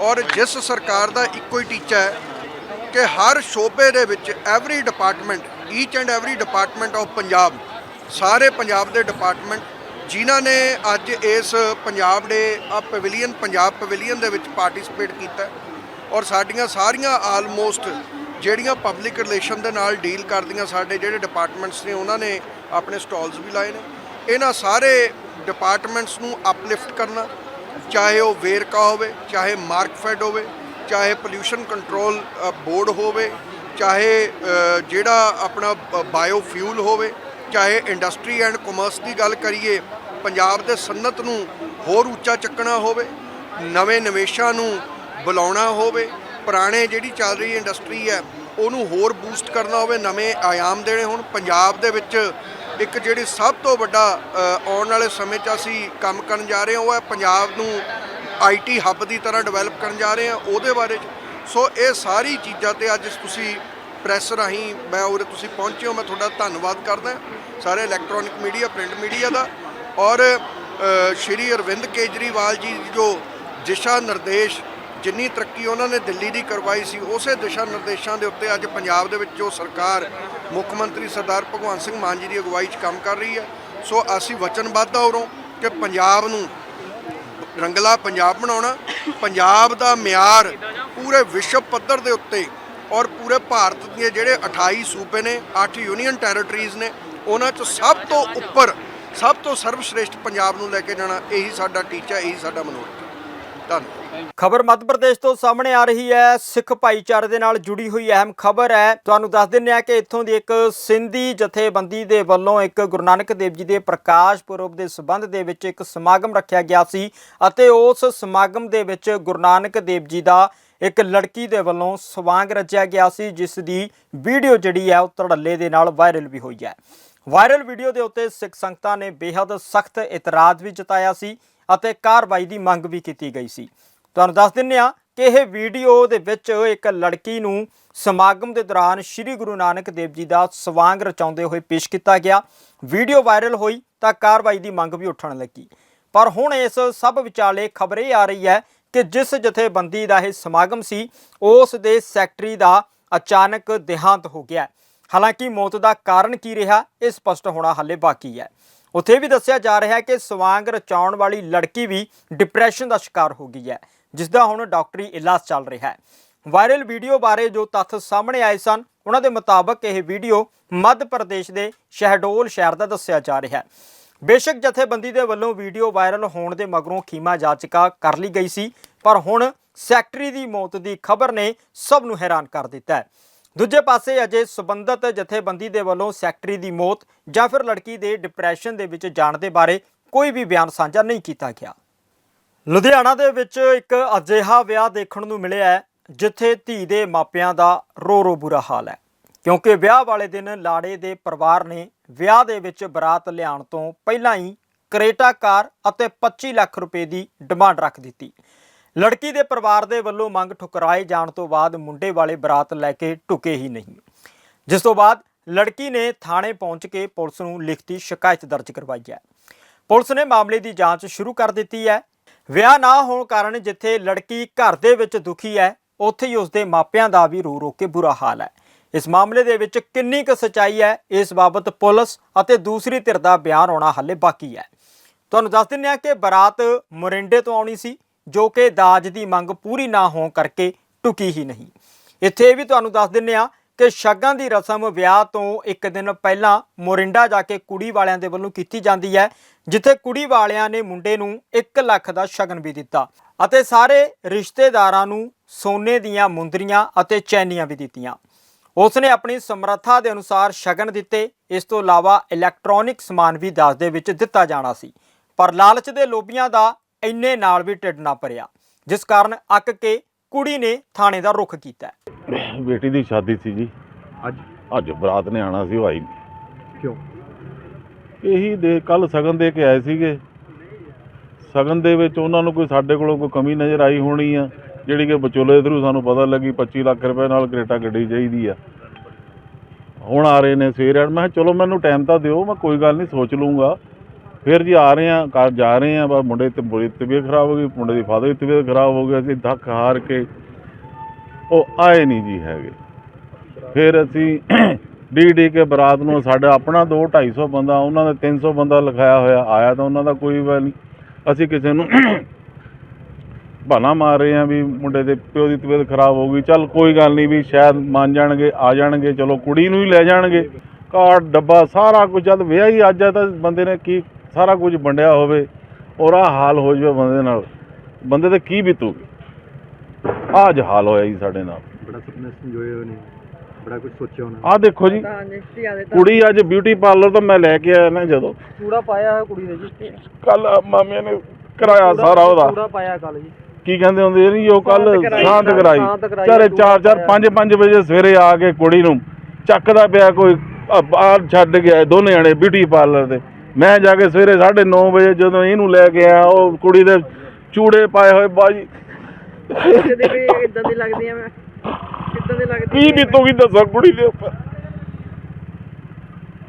ਔਰ ਜਿਸ ਸਰਕਾਰ ਦਾ ਇੱਕੋ ਹੀ ਟੀਚਾ ਹੈ ਕਿ ਹਰ ਸ਼ੋਬੇ ਦੇ ਵਿੱਚ every department each and every department of Punjab, ਸਾਰੇ ਪੰਜਾਬ ਦੇ ਡਿਪਾਰਟਮੈਂਟ ਜਿਨ੍ਹਾਂ ਨੇ ਅੱਜ ਇਸ ਪੰਜਾਬ ਦੇ, ਆ ਪਵੇਲੀਅਨ ਪੰਜਾਬ ਪਵੇਲੀਅਨ ਦੇ ਵਿੱਚ ਪਾਰਟਿਸਿਪੇਟ ਕੀਤਾ ਔਰ ਸਾਡੀਆਂ ਸਾਰੀਆਂ ਆਲਮੋਸਟ ਜਿਹੜੀਆਂ ਪਬਲਿਕ ਰਿਲੇਸ਼ਨ ਦੇ ਨਾਲ ਡੀਲ ਕਰਦੀਆਂ ਸਾਡੇ ਜਿਹੜੇ ਡਿਪਾਰਟਮੈਂਟਸ ਨੇ, ਉਹਨਾਂ ਨੇ ਆਪਣੇ ਸਟਾਲਸ ਵੀ ਲਾਏ ਨੇ। ਇਹਨਾਂ ਸਾਰੇ ਡਿਪਾਰਟਮੈਂਟਸ ਨੂੰ ਅਪਲਿਫਟ ਕਰਨਾ, ਚਾਹੇ ਉਹ ਵੇਰਕਾ ਹੋਵੇ, ਚਾਹੇ ਮਾਰਕਫੈਡ ਹੋਵੇ, ਚਾਹੇ ਪੋਲਿਊਸ਼ਨ ਕੰਟਰੋਲ ਬੋਰਡ ਹੋਵੇ, ਚਾਹੇ ਜਿਹੜਾ ਆਪਣਾ ਬਾਇਓਫਿਊਲ ਹੋਵੇ, ਚਾਹੇ ਇੰਡਸਟਰੀ ਐਂਡ ਕਮਰਸ ਦੀ ਗੱਲ ਕਰੀਏ, ਪੰਜਾਬ ਦੇ ਸਨਅਤ ਨੂੰ ਹੋਰ ਉੱਚਾ ਚੱਕਣਾ ਹੋਵੇ, ਨਵੇਂ ਨਿਵੇਸ਼ਾਂ ਨੂੰ ਬੁਲਾਉਣਾ ਹੋਵੇ ਪੁਰਾਣੇ ਜਿਹੜੀ ਚੱਲ ਰਹੀ ਇੰਡਸਟਰੀ ਹੈ, ਉਹਨੂੰ ਹੋਰ ਬੂਸਟ ਕਰਨਾ ਹੋਵੇ, ਨਵੇਂ ਆਯਾਮ ਦੇਣੇ ਹੁਣ। ਪੰਜਾਬ ਦੇ ਵਿੱਚ ਇੱਕ ਜਿਹੜੀ ਸਭ ਤੋਂ ਵੱਡਾ ਆਉਣ ਵਾਲੇ ਸਮੇਂ 'ਚ ਅਸੀਂ ਕੰਮ ਕਰਨ ਜਾ ਰਹੇ ਹਾਂ, ਉਹ ਹੈ ਪੰਜਾਬ ਨੂੰ ਆਈਟੀ ਹੱਬ ਦੀ ਤਰ੍ਹਾਂ ਡਿਵੈਲਪ ਕਰਨ ਜਾ ਰਹੇ ਹਾਂ, ਉਹਦੇ ਬਾਰੇ 'ਚ। ਸੋ ਇਹ ਸਾਰੀ ਚੀਜ਼ਾਂ ਤੇ ਅੱਜ ਤੁਸੀਂ ਪ੍ਰੈਸ ਰਾਹੀਂ ਮੈਂ ਉਰੇ ਤੁਸੀਂ ਪਹੁੰਚੇ ਹੋ, ਮੈਂ ਤੁਹਾਡਾ ਧੰਨਵਾਦ ਕਰਦਾ। ਸਾਰੇ ਇਲੈਕਟ੍ਰੋਨਿਕ ਮੀਡੀਆ ਪ੍ਰਿੰਟ ਮੀਡੀਆ ਦਾ। ਔਰ ਸ਼੍ਰੀ ਅਰਵਿੰਦ ਕੇਜਰੀਵਾਲ ਜੀ ਜੋ ਦਿਸ਼ਾ ਨਿਰਦੇਸ਼ ਜਿੰਨੀ ਤਰੱਕੀ ਉਹਨਾਂ ਨੇ ਦਿੱਲੀ ਦੀ ਕਰਵਾਈ ਸੀ, ਉਸੇ ਦਿਸ਼ਾ ਨਿਰਦੇਸ਼ਾਂ ਦੇ ਉੱਤੇ ਅੱਜ ਪੰਜਾਬ ਦੇ ਵਿੱਚ ਜੋ ਸਰਕਾਰ, ਮੁੱਖ ਮੰਤਰੀ ਸਰਦਾਰ ਭਗਵੰਤ ਸਿੰਘ ਮਾਨ ਜੀ ਦੀ ਅਗਵਾਈ 'ਚ ਕੰਮ ਕਰ ਰਹੀ ਹੈ। ਸੋ ਅਸੀਂ ਵਚਨਬੱਧ ਹਾਂ ਕਿ ਪੰਜਾਬ ਨੂੰ ਰੰਗਲਾ ਪੰਜਾਬ ਬਣਾਉਣਾ, ਪੰਜਾਬ ਦਾ ਮਿਆਰ ਪੂਰੇ ਵਿਸ਼ਵ ਪੱਧਰ ਦੇ ਉੱਤੇ ਔਰ ਪੂਰੇ ਭਾਰਤ ਦੇ ਜਿਹੜੇ 28 ਸੂਬੇ ਨੇ 8 ਯੂਨੀਅਨ ਟੈਰੀਟਰੀਜ਼ ਨੇ, ਉਹਨਾਂ 'ਚ ਸਭ ਤੋਂ ਉੱਪਰ, ਸਭ ਤੋਂ ਸਰਵਸ਼੍ਰੇਸ਼ਟ ਪੰਜਾਬ ਨੂੰ ਲੈ ਕੇ ਜਾਣਾ, ਇਹੀ ਸਾਡਾ ਟੀਚਾ, ਇਹੀ ਸਾਡਾ ਮਨੋਰਥ। ਧੰਨਵਾਦ। ਖਬਰ ਮੱਧ ਪ੍ਰਦੇਸ਼ ਤੋਂ ਸਾਹਮਣੇ ਆ ਰਹੀ ਹੈ। ਸਿੱਖ ਭਾਈਚਾਰੇ ਦੇ ਨਾਲ ਜੁੜੀ ਹੋਈ ਅਹਿਮ ਖਬਰ ਹੈ। ਤੁਹਾਨੂੰ ਦੱਸ ਦਿੰਦੇ ਹਾਂ ਕਿ ਇੱਥੋਂ ਦੀ ਇੱਕ ਸਿੰਧੀ ਜਥੇਬੰਦੀ ਦੇ ਵੱਲੋਂ ਇੱਕ ਗੁਰੂ ਨਾਨਕ ਦੇਵ ਜੀ ਦੇ ਪ੍ਰਕਾਸ਼ ਪੁਰਬ ਦੇ ਸਬੰਧ ਦੇ ਵਿੱਚ ਇੱਕ ਸਮਾਗਮ ਰੱਖਿਆ ਗਿਆ ਸੀ ਅਤੇ ਉਸ ਸਮਾਗਮ ਦੇ ਵਿੱਚ ਗੁਰੂ ਨਾਨਕ ਦੇਵ ਜੀ ਦਾ ਇੱਕ ਲੜਕੀ ਦੇ ਵੱਲੋਂ ਸਵਾਂਗ ਰਚਿਆ ਗਿਆ ਸੀ, ਜਿਸ ਦੀ ਵੀਡੀਓ ਜਿਹੜੀ ਹੈ ਉਹ ਧੜੱਲੇ ਦੇ ਨਾਲ ਵਾਇਰਲ ਵੀ ਹੋਈ ਹੈ। ਵਾਇਰਲ ਵੀਡੀਓ ਦੇ ਉੱਤੇ ਸਿੱਖ ਸੰਗਤਾਂ ਨੇ ਬੇਹੱਦ ਸਖਤ ਇਤਰਾਜ਼ ਵੀ ਜਤਾਇਆ ਸੀ। ਅਤੇ ਕਾਰਵਾਈ ਦੀ ਮੰਗ ਵੀ ਕੀਤੀ ਗਈ ਸੀ। ਤੁਹਾਨੂੰ ਦੱਸ ਦਿੰਨੇ ਆ ਕਿ ਇਹ ਵੀਡੀਓ ਦੇ ਵਿੱਚ ਇੱਕ ਲੜਕੀ ਨੂੰ ਸਮਾਗਮ ਦੇ ਦੌਰਾਨ ਸ੍ਰੀ ਗੁਰੂ ਨਾਨਕ ਦੇਵ ਜੀ ਦਾ ਸਵਾਂਗ ਰਚਾਉਂਦੇ ਹੋਏ ਪੇਸ਼ ਕੀਤਾ ਗਿਆ। ਵੀਡੀਓ ਵਾਇਰਲ ਹੋਈ ਤਾਂ ਕਾਰਵਾਈ ਦੀ ਮੰਗ ਵੀ ਉੱਠਣ ਲੱਗੀ। ਪਰ ਹੁਣ ਇਸ ਸਭ ਵਿਚਾਲੇ ਖਬਰ ਇਹ ਆ ਰਹੀ ਹੈ ਕਿ ਜਿਸ ਜਥੇਬੰਦੀ ਦਾ ਇਹ ਸਮਾਗਮ ਸੀ, ਉਸ ਦੇ ਸੈਕਟਰੀ ਦਾ ਅਚਾਨਕ ਦੇਹਾਂਤ ਹੋ ਗਿਆ। ਹਾਲਾਂਕਿ ਮੌਤ ਦਾ ਕਾਰਨ ਕੀ ਰਿਹਾ, ਇਹ ਸਪਸ਼ਟ ਹੋਣਾ ਹਾਲੇ ਬਾਕੀ ਹੈ। ਉੱਥੇ ਵੀ ਦੱਸਿਆ ਜਾ ਰਿਹਾ ਹੈ ਕਿ ਸਵਾਂਗ ਰਚਾਉਣ ਵਾਲੀ ਲੜਕੀ ਵੀ ਡਿਪਰੈਸ਼ਨ ਦਾ ਸ਼ਿਕਾਰ ਹੋ ਗਈ ਹੈ ਜਿਸ ਦਾ ਹੁਣ ਡਾਕਟਰੀ ਇਲਾਜ ਚੱਲ ਰਿਹਾ ਹੈ। ਵਾਇਰਲ ਵੀਡੀਓ ਬਾਰੇ ਜੋ ਤੱਥ ਸਾਹਮਣੇ ਆਏ ਸਨ, ਉਹਨਾਂ ਦੇ ਮੁਤਾਬਕ ਇਹ ਵੀਡੀਓ ਮੱਧ ਪ੍ਰਦੇਸ਼ ਦੇ ਸ਼ਹਿਡੋਲ ਸ਼ਹਿਰ ਦਾ ਦੱਸਿਆ ਜਾ ਰਿਹਾ ਹੈ। ਬੇਸ਼ੱਕ ਜਥੇਬੰਦੀ ਦੇ ਵੱਲੋਂ ਵੀਡੀਓ ਵਾਇਰਲ ਹੋਣ ਦੇ ਮਗਰੋਂ ਖੀਮਾ ਜਾਚਕਾ ਕਰ ਲਈ ਗਈ ਸੀ, ਪਰ ਹੁਣ ਸੈਕਟਰੀ ਦੀ ਮੌਤ ਦੀ ਖਬਰ ਨੇ ਸਭ ਨੂੰ ਹੈਰਾਨ ਕਰ ਦਿੱਤਾ ਹੈ। ਦੂਜੇ ਪਾਸੇ ਅਜੇ ਸਬੰਧਤ ਜਥੇਬੰਦੀ ਦੇ ਵੱਲੋਂ ਸੈਕਟਰੀ ਦੀ ਮੌਤ ਜਾਂ ਫਿਰ ਲੜਕੀ ਦੇ ਡਿਪਰੈਸ਼ਨ ਦੇ ਵਿੱਚ ਜਾਣ ਦੇ ਬਾਰੇ ਕੋਈ ਵੀ ਬਿਆਨ ਸਾਂਝਾ ਨਹੀਂ ਕੀਤਾ ਗਿਆ। ਲੁਧਿਆਣਾ ਦੇ ਵਿੱਚ ਇੱਕ ਅਜਿਹਾ ਵਿਆਹ ਦੇਖਣ ਨੂੰ ਮਿਲਿਆ ਹੈ, ਜਿੱਥੇ ਧੀ ਦੇ ਮਾਪਿਆਂ ਦਾ ਰੋ ਰੋ ਬੁਰਾ ਹਾਲ ਹੈ। ਕਿਉਂਕਿ ਵਿਆਹ ਵਾਲੇ ਦਿਨ ਲਾੜੇ ਦੇ ਪਰਿਵਾਰ ਨੇ ਵਿਆਹ ਦੇ ਵਿੱਚ ਬਰਾਤ ਲਿਆਉਣ ਤੋਂ ਪਹਿਲਾਂ ਹੀ ਕਰੇਟਾ ਕਾਰ ਅਤੇ 25 ਲੱਖ ਰੁਪਏ ਦੀ ਡਿਮਾਂਡ ਰੱਖ ਦਿੱਤੀ। ਲੜਕੀ ਦੇ ਪਰਿਵਾਰ ਦੇ ਵੱਲੋਂ ਮੰਗ ਠੁਕਰਾਏ ਜਾਣ ਤੋਂ ਬਾਅਦ ਮੁੰਡੇ ਵਾਲੇ ਬਰਾਤ ਲੈ ਕੇ ਢੁਕੇ ਹੀ ਨਹੀਂ। ਜਿਸ ਤੋਂ ਬਾਅਦ ਲੜਕੀ ਨੇ ਥਾਣੇ ਪਹੁੰਚ ਕੇ ਪੁਲਿਸ ਨੂੰ ਲਿਖਤੀ ਸ਼ਿਕਾਇਤ ਦਰਜ ਕਰਵਾਈ ਹੈ। ਪੁਲਿਸ ਨੇ ਮਾਮਲੇ ਦੀ ਜਾਂਚ ਸ਼ੁਰੂ ਕਰ ਦਿੱਤੀ ਹੈ। ਵਿਆਹ ਨਾ ਹੋਣ ਕਾਰਨ ਜਿੱਥੇ ਲੜਕੀ ਘਰ ਦੇ ਵਿੱਚ ਦੁਖੀ ਹੈ, ਉੱਥੇ ਹੀ ਉਸਦੇ ਮਾਪਿਆਂ ਦਾ ਵੀ ਰੋ ਰੋ ਕੇ ਬੁਰਾ ਹਾਲ ਹੈ। ਇਸ ਮਾਮਲੇ ਦੇ ਵਿੱਚ ਕਿੰਨੀ ਕੁ ਸਚਾਈ ਹੈ, ਇਸ ਬਾਬਤ ਪੁਲਿਸ ਅਤੇ ਦੂਸਰੀ ਧਿਰ ਦਾ ਬਿਆਨ ਆਉਣਾ ਹਾਲੇ ਬਾਕੀ ਹੈ। ਤੁਹਾਨੂੰ ਦੱਸ ਦਿੰਦੇ ਹਾਂ ਕਿ ਬਰਾਤ ਮੋਰਿੰਡੇ ਤੋਂ ਆਉਣੀ ਸੀ। ਜੋ ਕਿ ਦਾਜ ਦੀ ਮੰਗ ਪੂਰੀ ਨਾ ਹੋਣ ਕਰਕੇ ਟੁਕੀ ਹੀ ਨਹੀਂ। ਇੱਥੇ ਇਹ ਵੀ ਤੁਹਾਨੂੰ ਦੱਸ ਦਿੰਦੇ ਹਾਂ ਕਿ ਸ਼ਗਨ ਦੀ ਰਸਮ ਵਿਆਹ ਤੋਂ ਇੱਕ ਦਿਨ ਪਹਿਲਾਂ ਮੋਰਿੰਡਾ ਜਾ ਕੇ ਕੁੜੀ ਵਾਲਿਆਂ ਦੇ ਵੱਲੋਂ ਕੀਤੀ ਜਾਂਦੀ ਹੈ, ਜਿੱਥੇ ਕੁੜੀ ਵਾਲਿਆਂ ਨੇ ਮੁੰਡੇ ਨੂੰ 1 ਲੱਖ ਦਾ ਸ਼ਗਨ ਵੀ ਦਿੱਤਾ ਅਤੇ ਸਾਰੇ ਰਿਸ਼ਤੇਦਾਰਾਂ ਨੂੰ ਸੋਨੇ ਦੀਆਂ ਮੁੰਦਰੀਆਂ ਅਤੇ ਚੈਨੀਆਂ ਵੀ ਦਿੱਤੀਆਂ। ਉਸ ਨੇ ਆਪਣੀ ਸਮਰੱਥਾ ਦੇ ਅਨੁਸਾਰ ਸ਼ਗਨ ਦਿੱਤੇ। ਇਸ ਤੋਂ ਇਲਾਵਾ ਇਲੈਕਟ੍ਰੋਨਿਕ ਸਮਾਨ ਵੀ ਦਾਜ ਦੇ ਵਿੱਚ ਦਿੱਤਾ ਜਾਣਾ ਸੀ। ਪਰ ਲਾਲਚ ਦੇ ਲੋਭੀਆਂ ਦਾ ਇੰਨੇ ਨਾਲ ਵੀ ਢਿੱਡ ਨਾ ਭਰਿਆ ਜਿਸ ਕਾਰਨ ਅੱਕ ਕੇ ਕੁੜੀ ਨੇ ਥਾਣੇ ਦਾ ਰੁਖ ਕੀਤਾ ਬੇਟੀ ਦੀ ਸ਼ਾਦੀ ਸੀ ਜੀ। ਅੱਜ? ਅੱਜ ਬਰਾਤ ਨੇ ਆਣਾ ਸੀ ਉਹ ਆਈ ਨਹੀਂ ਕਿਉਂ? ਇਹੀ ਦੇ ਕੱਲ ਸਗਨ ਦੇ ਕੇ ਆਏ ਸੀਗੇ। ਸਗਨ ਦੇ ਵਿੱਚ ਉਹਨਾਂ ਨੂੰ ਕੋਈ ਸਾਡੇ ਕੋਲੋਂ ਕੋਈ ਕਮੀ ਨਜ਼ਰ ਆਈ ਹੋਣੀ ਆ ਜਿਹੜੀ ਕਿ ਵਿਚੋਲੇ ਥਰੂ ਸਾਨੂੰ ਪਤਾ ਲੱਗੀ 25 ਲੱਖ ਰੁਪਏ ਨਾਲ ਕਰੇਟਾ ਗੱਡੀ ਚਾਹੀਦੀ ਆ। ਹੁਣ ਆ ਰਹੇ ਨੇ ਸਵੇਰੇ। ਮੈਂ ਕਿਹਾ ਚਲੋ ਮੈਨੂੰ ਟਾਈਮ ਤਾਂ ਦਿਓ ਮੈਂ ਕੋਈ ਗੱਲ ਨਹੀਂ ਸੋਚ ਲੂੰਗਾ ਫਿਰ ਜੀ ਆ ਰਹੇ ਆ ਘਰ ਜਾ ਰਹੇ ਆ ਬਸ ਮੁੰਡੇ ਤੇ ਬੁਰੀ ਤਬੀਅਤ ਖਰਾਬ ਹੋ ਗਈ, ਮੁੰਡੇ ਦੀ ਫਾਦਰ ਦੀ ਤਬੀਅਤ ਖਰਾਬ ਹੋ ਗਈ, ਅਸੀਂ ਧੱਕ ਹਾਰ ਕੇ ਉਹ ਆਏ ਨਹੀਂ ਜੀ ਹੈਗੇ। ਫਿਰ ਅਸੀਂ ਡੀ ਡੀ ਕੇ ਬਰਾਤ ਨੂੰ ਸਾਡਾ ਆਪਣਾ 2 250 ਬੰਦਾ, ਉਹਨਾਂ ਦਾ 300 ਬੰਦਾ ਲਿਖਾਇਆ ਹੋਇਆ, ਆਇਆ ਤਾਂ ਉਹਨਾਂ ਦਾ ਕੋਈ ਵੀ ਨਹੀਂ। ਅਸੀਂ ਕਿਸੇ ਨੂੰ ਬਹਾਨਾ ਮਾਰ ਰਹੇ ਆ ਵੀ ਮੁੰਡੇ ਦੇ ਪਿਓ ਦੀ ਤਬੀਅਤ ਖਰਾਬ ਹੋ ਗਈ, ਚੱਲ ਕੋਈ ਗੱਲ ਨਹੀਂ ਵੀ ਸ਼ਾਇਦ ਮੰਨ ਜਾਣਗੇ, ਆ ਜਾਣਗੇ, ਚਲੋ ਕੁੜੀ ਨੂੰ ਹੀ ਲੈ ਜਾਣਗੇ। ਕਾਰਡ ਡੱਬਾ, ਸਾਰਾ ਕੁਝ, ਜਦ ਵਿਆਹ ਹੀ ਅੱਜ ਆ ਤਾਂ ਬੰਦੇ ਨੇ ਕੀ ਸਾਰਾ ਕੁਝ ਵੰਡਿਆ ਹੋਵੇ ਔਰ ਆ ਹਾਲ ਹੋ ਜਾਵੇ ਬੰਦੇ ਨਾਲ ਬੰਦੇ ਤੇ ਕੀ ਬੀਤੂਗੀ? ਆਹ ਅੱਜ ਹਾਲ ਹੋਇਆ ਜੀ ਸਾਡੇ ਨਾਲ। ਬੜਾ ਸੁਪਨੇ ਸੰਜੋਏ ਹੋਏ ਨੇ ਬੜਾ ਕੁਝ ਸੋਚਿਆ ਹੋਣਾ। ਆਹ ਦੇਖੋ ਜੀ ਕੁੜੀ ਅੱਜ ਬਿਊਟੀ ਪਾਰਲਰ ਤੋਂ ਮੈਂ ਲੈ ਕੇ ਆਇਆ ਨਾ ਜਦੋਂ। ਚੂੜਾ ਪਾਇਆ ਹੋਇਆ ਕੁੜੀ ਨੇ ਜੀ। ਕੱਲ ਮਾਮੇ ਨੇ ਕਰਾਇਆ ਸਾਰਾ ਉਹਦਾ। ਚੂੜਾ ਪਾਇਆ ਕੱਲ ਜੀ। ਕੀ ਕਹਿੰਦੇ ਹੁੰਦੇ ਨਹੀਂ ਉਹ ਕੱਲ ਸ਼ਾਂਤ ਕਰਾਈ, ਚਾਰੇ ਚੂੜਾ 4 4 5 5 ਵਜੇ ਸਵੇਰੇ ਆ ਕੇ ਕੁੜੀ ਨੂੰ ਚੱਕਦਾ ਪਿਆ ਕੋਈ ਬਾਹਰ ਛੱਡ ਗਿਆ ਦੋਨੇ ਜਣੇ ਬਿਊਟੀ ਪਾਰਲਰ ਦੇ। ਮੈਂ ਜਾ ਕੇ ਸਵੇਰੇ 9:30 ਵਜੇ ਜਦੋਂ ਇਹਨੂੰ ਲੈ ਕੇ ਆਇਆ ਉਹ ਕੁੜੀ ਦੇ ਚੂੜੇ ਪਾਏ ਹੋਏ ਬਾਜੀ। ਜਿਹਦੇ ਵੀ ਇਦਾਂ ਦੀ ਲੱਗਦੀ ਆ ਮੈਂ। ਕਿੱਦਾਂ ਦੀ ਲੱਗਦੀ ਕੀ ਬੀਤੂਗੀ ਦੱਸੋ ਕੁੜੀ ਦੇ ਉੱਪਰ।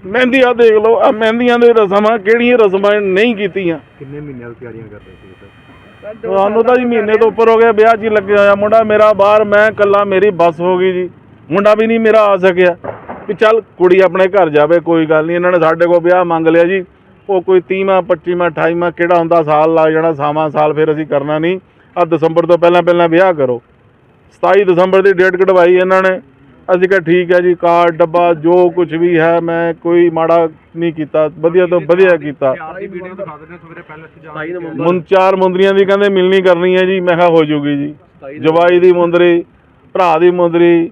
ਮਹਿੰਦੀਆਂ ਦੇਖ ਲਓ ਆ ਮਹਿੰਦੀਆਂ ਦੇ ਰਸਮਾਂ ਕਿਹੜੀਆਂ ਰਸਮਾਂ ਨਹੀਂ ਕੀਤੀਆਂ। ਕਿੰਨੇ ਮਹੀਨਿਆਂ ਤੋਂ ਤਿਆਰੀਆਂ ਕਰ ਰਹੇ ਸੀ ਸਰ ਸਾਨੂੰ ਤਾਂ ਜੀ ਮਹੀਨੇ ਤੋਂ ਉੱਪਰ ਹੋ ਗਿਆ ਵਿਆਹ 'ਚ ਹੀ ਲੱਗੇ ਹੋਇਆ ਮੁੰਡਾ ਮੇਰਾ ਬਾਹਰ ਮੈਂ ਇਕੱਲਾ ਮੇਰੀ ਬੱਸ ਹੋ ਗਈ ਜੀ। ਮੁੰਡਾ ਵੀ ਨਹੀਂ ਮੇਰਾ ਆ ਸਕਿਆ। ਵੀ ਚੱਲ ਕੁੜੀ ਆਪਣੇ ਘਰ ਜਾਵੇ ਕੋਈ ਗੱਲ ਨਹੀਂ ਇਹਨਾਂ ਨੇ ਸਾਡੇ ਕੋਲ ਵਿਆਹ ਮੰਗ ਲਿਆ ਜੀ। ਉਹ ਕੋਈ 30ਵਾਂ 25ਵਾਂ 28ਵਾਂ ਕਿਹੜਾ ਹੁੰਦਾ ਸਾਲ ਲੱਗ ਜਾਣਾ ਸਾਵਾਂ ਸਾਲ ਫਿਰ ਅਸੀਂ ਕਰਨਾ ਨਹੀਂ। ਆ ਦਸੰਬਰ ਤੋਂ ਪਹਿਲਾਂ ਪਹਿਲਾਂ ਵਿਆਹ ਕਰੋ। 27 ਦਸੰਬਰ ਦੀ ਡੇਟ ਕਢਵਾਈ ਇਹਨਾਂ ਨੇ। ਅਸੀਂ ਕਿਹਾ ਠੀਕ ਹੈ ਜੀ, ਕਾਰਡ, ਡੱਬਾ, ਜੋ ਕੁਝ ਵੀ ਹੈ, ਮੈਂ ਕੋਈ ਮਾੜਾ ਨਹੀਂ ਕੀਤਾ। ਵਧੀਆ ਤੋਂ ਵਧੀਆ ਕੀਤਾ। ਮੁੰ, ਚਾਰ ਮੁੰਦਰੀਆਂ ਦੀ ਕਹਿੰਦੇ ਮਿਲਣੀ ਕਰਨੀ ਹੈ ਜੀ, ਮੈਂ ਕਿਹਾ ਹੋ ਜੂਗੀ ਜੀ। ਜਵਾਈ ਦੀ ਮੁੰਦਰੀ, ਭਰਾ ਦੀ ਮੁੰਦਰੀ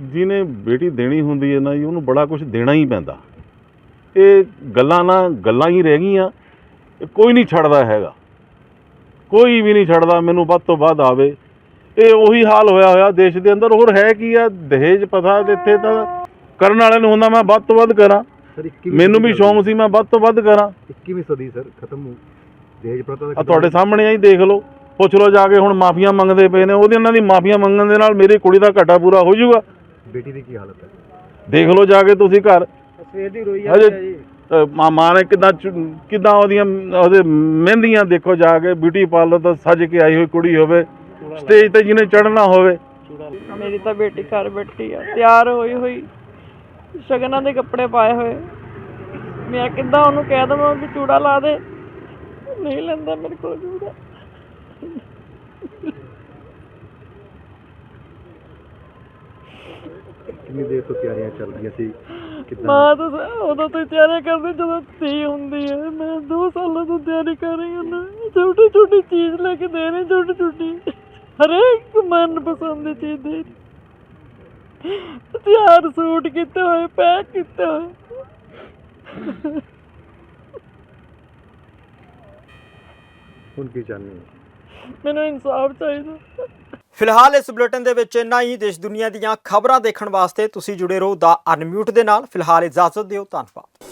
ਜਿਹਨੇ ਬੇਟੀ ਦੇਣੀ ਹੁੰਦੀ ਹੈ ਨਾ ਜੀ ਉਹਨੂੰ ਬੜਾ ਕੁਝ ਦੇਣਾ ਹੀ ਪੈਂਦਾ। ਇਹ ਗੱਲਾਂ ਨਾ ਗੱਲਾਂ ਹੀ ਰਹਿ ਗਈਆਂ ਕੋਈ ਨਹੀਂ ਛੱਡਦਾ ਹੈਗਾ। ਕੋਈ ਵੀ ਨਹੀਂ ਛੱਡਦਾ ਮੈਨੂੰ ਵੱਧ ਤੋਂ ਵੱਧ ਆਵੇ। ਇਹ ਉਹੀ ਹਾਲ ਹੋਇਆ ਹੋਇਆ ਦੇਸ਼ ਦੇ ਅੰਦਰ ਹੋਰ ਹੈ ਕੀ ਆ ਦਹੇਜ ਪਤਾ ਇੱਥੇ ਤਾਂ ਕਰਨ ਵਾਲੇ ਨੂੰ ਹੁੰਦਾ ਮੈਂ ਵੱਧ ਤੋਂ ਵੱਧ ਕਰਾਂ। ਸਰ 21ਵੀਂ ਮੈਨੂੰ ਵੀ ਸ਼ੌਂਕ ਸੀ ਮੈਂ ਵੱਧ ਤੋਂ ਵੱਧ ਕਰਾਂ। 21ਵੀਂ ਸਦੀ ਸਰ ਖਤਮ ਹੋ ਦਹੇਜ ਪ੍ਰਥਾ ਦਾ ਆ ਤੁਹਾਡੇ ਸਾਹਮਣੇ ਆਈ ਦੇਖ ਲਓ। ਪੁੱਛ ਲਓ ਜਾ ਕੇ ਹੁਣ ਮਾਫੀਆਂ ਮੰਗਦੇ ਪਏ ਨੇ ਉਹਦੇ ਉਹਨਾਂ ਦੀ ਮਾਫੀਆਂ ਮੰਗਣ ਦੇ ਨਾਲ ਮੇਰੀ ਕੁੜੀ ਦਾ ਘਾਟਾ ਪੂਰਾ ਹੋ ਜਾਊਗਾ। ਬੇਟੀ ਦੀ ਕੀ ਹਾਲਤ ਹੈ? ਦੇਖ ਲਓ ਜਾ ਕੇ ਤੁਸੀਂ ਘਰ। ਸਵੇਰ ਦੀ ਰੋਈ ਹਜੇ ਅ, ਮਾਂ ਮਾਂ ਨੇ ਕਿਦਾਂ ਕਿਦਾਂ ਉਹਦੀਆਂ ਉਹਦੇ ਮਹਿੰਦੀਆਂ ਦੇਖੋ ਜਾ ਕੇ ਬਿਊਟੀ ਪਾਰਲਰ ਤੋਂ ਸੱਜ ਕੇ ਆਈ ਹੋਈ ਕੁੜੀ ਹੋਵੇ ਸਟੇਜ ਤੇ ਜਿਹਨੇ ਚੜ੍ਹਨਾ ਹੋਵੇ। ਮੇਰੀ ਤਾਂ ਬੇਟੀ ਘਰ ਬੈਠੀ ਆ ਤਿਆਰ ਹੋਈ ਹੋਈ। ਸ਼ਗਨਾਂ ਦੇ ਕੱਪੜੇ ਪਾਏ ਹੋਏ। ਮੈਂ ਕਿੱਦਾਂ ਉਹਨੂੰ ਕਹਿ ਦਵਾਂ ਵੀ ਚੂੜਾ ਲਾ ਦੇ। ਨਹੀਂ ਲੈਂਦਾ ਮੇਰੇ ਕੋਲ ਚੂੜਾ। ਕਿੰਨੀ ਦੇਰ ਤੋਂ ਤਿਆਰੀਆਂ ਚੱਲ ਰਹੀਆਂ ਸੀ? ਕਿੱਦਾਂ? ਮਾਂ ਤਾਂ ਸ- ਉਦੋਂ ਤੋਂ ਹੀ ਤਿਆਰੀ ਕਰਦੀ ਜਦੋਂ ਧੀ ਹੁੰਦੀ ਹੈ। ਮੈਂ ਦੋ ਸਾਲਾਂ ਤੋਂ ਤਿਆਰੀ ਕਰ ਰਹੀ ਹਾਂ ਨਾ। ਛੋਟੀ ਛੋਟੀ ਚੀਜ਼ ਲੈ ਕੇ ਦੇ ਰਹੀ ਛੋਟੀ ਛੋਟੀ ਹਰੇਕ ਮਨ ਪਸੰਦ ਦੀ ਚੀਜ਼ ਦੇ ਰਹੀ। ਤਿਆਰ ਸੂਟ ਕੀਤੇ ਹੋਏ ਪੈਕ ਕੀਤੇ ਹੋਏ। ਹੁਣ ਕੀ ਚਾਹੁੰਦੇ ਹੋ? ਮੈਨੂੰ ਇਨਸਾਫ ਚਾਹੀਦਾ। ਫਿਲਹਾਲ ਇਸ ਬੁਲੇਟਿਨ ਦੇ ਵਿੱਚ ਇੰਨਾ ਹੀ। ਦੇਸ਼ ਦੁਨੀਆ ਦੀਆਂ ਖਬਰਾਂ ਦੇਖਣ ਵਾਸਤੇ ਤੁਸੀਂ ਜੁੜੇ ਰਹੋ ਦਾ ਅਨਮਿਊਟ ਦੇ ਨਾਲ। ਫਿਲਹਾਲ ਇਜਾਜ਼ਤ ਦਿਓ। ਧੰਨਵਾਦ।